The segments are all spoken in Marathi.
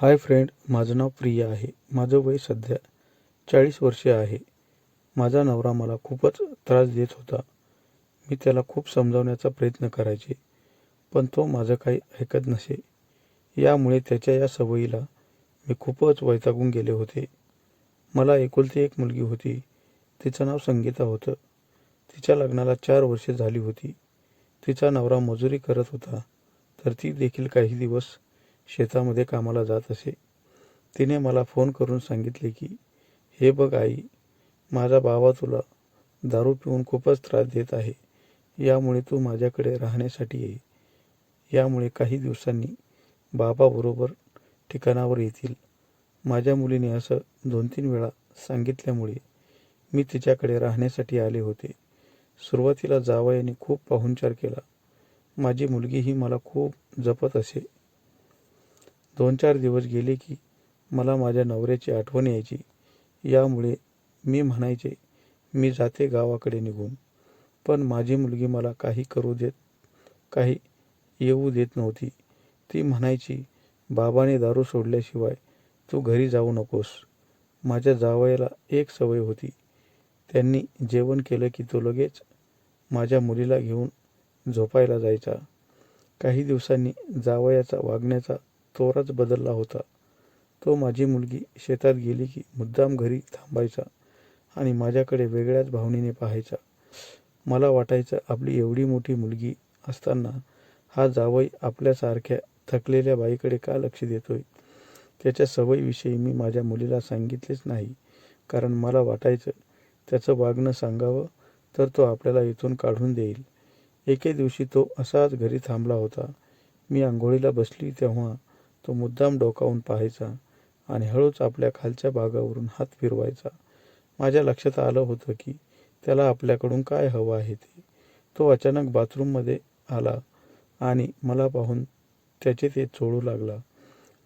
हाय फ्रेंड माझं नाव प्रिया आहे. माझं वय सध्या चाळीस वर्षे आहे. माझा नवरा मला खूपच त्रास देत होता. मी त्याला खूप समजावण्याचा प्रयत्न करायचे पण तो माझं काही ऐकत नसे. यामुळे त्याच्या या सवयीला मी खूपच वैतागून गेले होते. मला एकुलती एक मुलगी होती. तिचं नाव संगीता होतं. तिच्या लग्नाला चार वर्षे झाली होती. तिचा नवरा मजुरी करत होता. तर ती देखील काही दिवस शेतामध्ये कामाला जात असे. तिने मला फोन करून सांगितले की हे बघ आई माझा बाबा तुला दारू पिऊन खूपच त्रास देत आहे. यामुळे तू माझ्याकडे राहण्यासाठी ये. यामुळे काही दिवसांनी बाबाबरोबर ठिकाणावर येतील. माझ्या मुलीने असं दोन तीन वेळा सांगितल्यामुळे मी तिच्याकडे राहण्यासाठी आले होते. सुरुवातीला जावयाने खूप पाहुणचार केला. माझी मुलगी ही मला खूप जपत असे. दोन चार दिवस गेले की मला माझ्या नवऱ्याची आठवण यायची. यामुळे मी म्हणायचे मी जाते गावाकडे निघून. पण माझी मुलगी मला काही करू देत काही येऊ देत नव्हती. ती म्हणायची बाबाने दारू सोडल्याशिवाय तू घरी जाऊ नकोस. माझ्या जावयाला एक सवय होती. त्यांनी जेवण केलं की तो लगेच माझ्या मुलीला घेऊन झोपायला जायचा. काही दिवसांनी जावयाचा वागण्याचा तोराच बदलला होता. तो माझी मुलगी शेतात गेली की मुद्दाम घरी थांबायचा आणि माझ्याकडे वेगळ्याच भावनेने पाहायचा. मला वाटायचं आपली एवढी मोठी मुलगी असताना हा जावई आपल्यासारख्या थकलेल्या बाईकडे का लक्ष देतोय? त्याच्या सवयीविषयी मी माझ्या मुलीला सांगितलेच नाही. कारण मला वाटायचं त्याचं वागणं सांगावं तर तो आपल्याला इथून काढून देईल. एके दिवशी तो असाच घरी थांबला होता. मी आंघोळीला बसली तेव्हा तो मुद्दाम डोकावून पाहायचा आणि हळूच आपल्या खालच्या भागावरून हात फिरवायचा. माझ्या लक्षात आलं होतं की त्याला आपल्याकडून काय हवं आहे ते. तो अचानक बाथरूममध्ये आला आणि मला पाहून त्याचे ते चोळू लागला.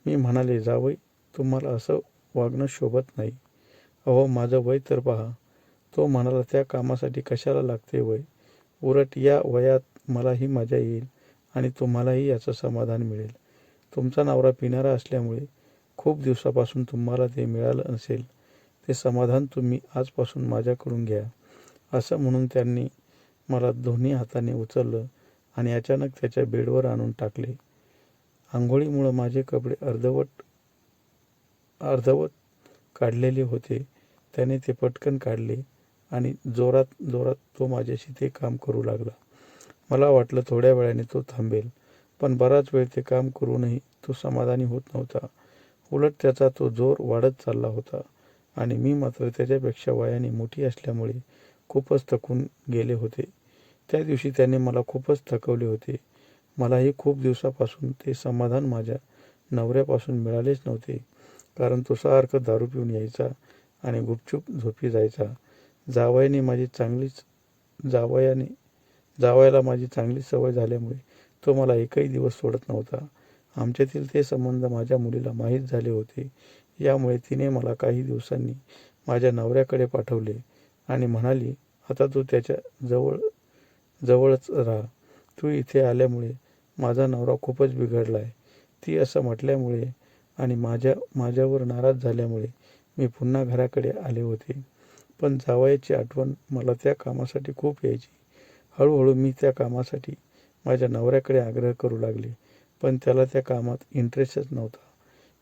मी म्हणाले जावई तुम्हाला असं वागणं शोभत नाही. अहो माझं वय तर पहा. तो म्हणाला त्या कामासाठी कशाला लागते वय? उलट या वयात मलाही मजा येईल आणि तुम्हालाही याचं समाधान मिळेल. तुमचा नवरा पिणारा असल्यामुळे खूप दिवसापासून तुम्हाला ते मिळालं असेल ते समाधान तुम्ही आजपासून माझ्याकडून घ्या असं म्हणून त्यांनी मला दोन्ही हाताने उचललं आणि अचानक त्याच्या बेडवर आणून टाकले. आंघोळीमुळं माझे कपडे अर्धवट अर्धवट काढलेले होते. त्याने ते पटकन काढले आणि जोरात जोरात तो माझ्याशी ते काम करू लागला. मला वाटलं थोड्या वेळाने तो थांबेल. पण बराच वेळ ते काम करूनही तो समाधानी होत नव्हता. उलट त्याचा तो जोर वाढत चालला होता आणि मी मात्र त्याच्यापेक्षा वयाने मोठी असल्यामुळे खूपच थकून गेले होते. त्या दिवशी त्याने मला खूपच थकवले होते. मलाही खूप दिवसापासून ते समाधान माझ्या नवऱ्यापासून मिळालेच नव्हते. कारण तो सारखं दारू पिऊन यायचा आणि गुपचूप झोपी जायचा. जावयाने माझी चांगलीच जावयाने जावयाला माझी चांगली सवय झाल्यामुळे तो मला एकही दिवस सोडत नव्हता. आमच्यातील ते संबंध माझ्या मुलीला माहीत झाले होते. यामुळे तिने मला काही दिवसांनी माझ्या नवऱ्याकडे पाठवले आणि म्हणाली आता तू त्याच्याजवळ जवळच राहा. तू इथे आल्यामुळे माझा नवरा खूपच बिघडला आहे ती असं म्हटल्यामुळे आणि माझ्या माझ्यावर नाराज झाल्यामुळे मी पुन्हा घराकडे आले होते. पण जावयाची आठवण मला त्या कामासाठी खूप यायची. हळूहळू मी त्या कामासाठी माझ्या नवऱ्याकडे आग्रह करू लागले पण त्याला त्या कामात इंटरेस्टच नव्हता.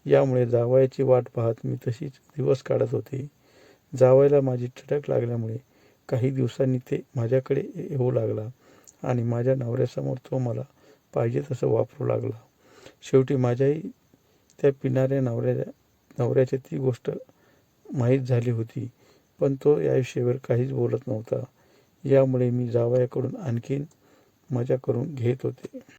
यामुळे जावयाची वाट पाहत मी तशीच दिवस काढत होते. जावयाला माझी ठटक लागल्यामुळे काही दिवसांनी ते माझ्याकडे येऊ लागला आणि माझ्या नवऱ्यासमोर तो मला पाहिजे तसं वापरू लागला. शेवटी माझ्याही त्या पिणाऱ्या नवऱ्या नवऱ्याची ती गोष्ट माहीत झाली होती पण तो या विषयावर काहीच बोलत नव्हता. यामुळे मी जावयाकडून आणखीन मजा करून घेत होते.